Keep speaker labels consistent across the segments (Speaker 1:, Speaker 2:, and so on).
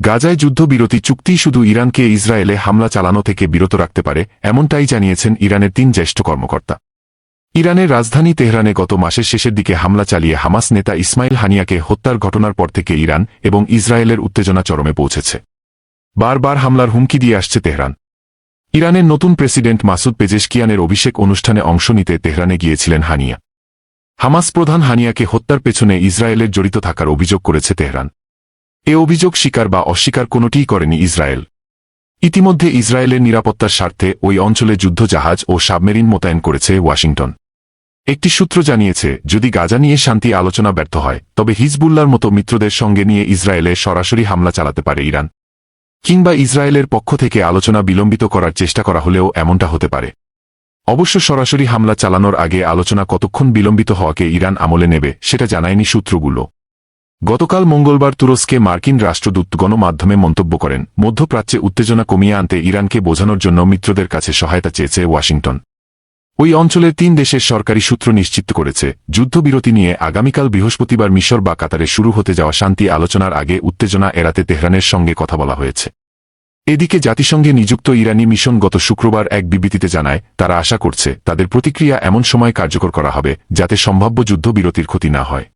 Speaker 1: গাজায় যুদ্ধবিরতি চুক্তি শুধু ইরানকে ইসরায়েলে হামলা চালানো থেকে বিরত রাখতে পারে, এমনটাই জানিয়েছেন ইরানের তিন জ্যেষ্ঠ কর্মকর্তা। ইরানের রাজধানী তেহরানে গত মাসের শেষের দিকে হামলা চালিয়ে হামাস নেতা ইসমাইল হানিয়াকে হত্যার ঘটনার পর থেকে ইরান এবং ইসরায়েলের উত্তেজনা চরমে পৌঁছেছে। বারবার হামলার হুমকি দিয়ে আসছে তেহরান। ইরানের নতুন প্রেসিডেন্ট মাসুদ পেজেশকিয়ানের অভিষেক অনুষ্ঠানে অংশ নিতে তেহরানে গিয়েছিলেন হানিয়া। হামাস প্রধান হানিয়াকে হত্যার পেছনে ইসরায়েলের জড়িত থাকার অভিযোগ করেছে তেহরান। এ অভিযোগ স্বীকার বা অস্বীকার কোনোটিই করেনি ইসরায়েল। ইতিমধ্যে ইসরায়েলের নিরাপত্তার স্বার্থে ওই অঞ্চলে যুদ্ধজাহাজ ও সাবমেরিন মোতায়েন করেছে ওয়াশিংটন। একটি সূত্র জানিয়েছে, যদি গাজা নিয়ে শান্তি আলোচনা ব্যর্থ হয়, তবে হিজবুল্লার মতো মিত্রদের সঙ্গে নিয়ে ইসরায়েলে সরাসরি হামলা চালাতে পারে ইরান। কিংবা ইসরায়েলের পক্ষ থেকে আলোচনা বিলম্বিত করার চেষ্টা করা হলেও এমনটা হতে পারে। অবশ্য সরাসরি হামলা চালানোর আগে আলোচনা কতক্ষণ বিলম্বিত হওয়াকে ইরান আমলে নেবে, সেটা জানায়নি সূত্রগুলো। গতকাল মঙ্গলবার তুরস্কে মার্কিন রাষ্ট্রদূত গণমাধ্যমে মন্তব্য করেন, মধ্যপ্রাচ্যে উত্তেজনা কমিয়ে আনতে ইরানকে বোঝানোর জন্য মিত্রদের কাছে সহায়তা চেয়েছে ওয়াশিংটন। ওই অঞ্চলের তিন দেশের সরকারি সূত্র নিশ্চিত করেছে, যুদ্ধবিরতি নিয়ে আগামীকাল বৃহস্পতিবার মিশর বা কাতারে শুরু হতে যাওয়া শান্তি আলোচনার আগে উত্তেজনা এড়াতে তেহরানের সঙ্গে কথা বলা হয়েছে। এদিকে জাতিসংঘে নিযুক্ত ইরানি মিশন গত শুক্রবার এক বিবৃতিতে জানায়, তারা আশা করছে, তাদের প্রতিক্রিয়া এমন সময় কার্যকর করা হবে, যাতে সম্ভাব্য যুদ্ধবিরতির ক্ষতি না হয়।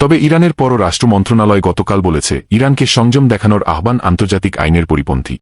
Speaker 1: তবে ইরানের পররাষ্ট্র মন্ত্রণালয় গতকাল বলেছে ইরানকে সংযম দেখানোর আহ্বান আন্তর্জাতিক আইনের পরিপন্থী।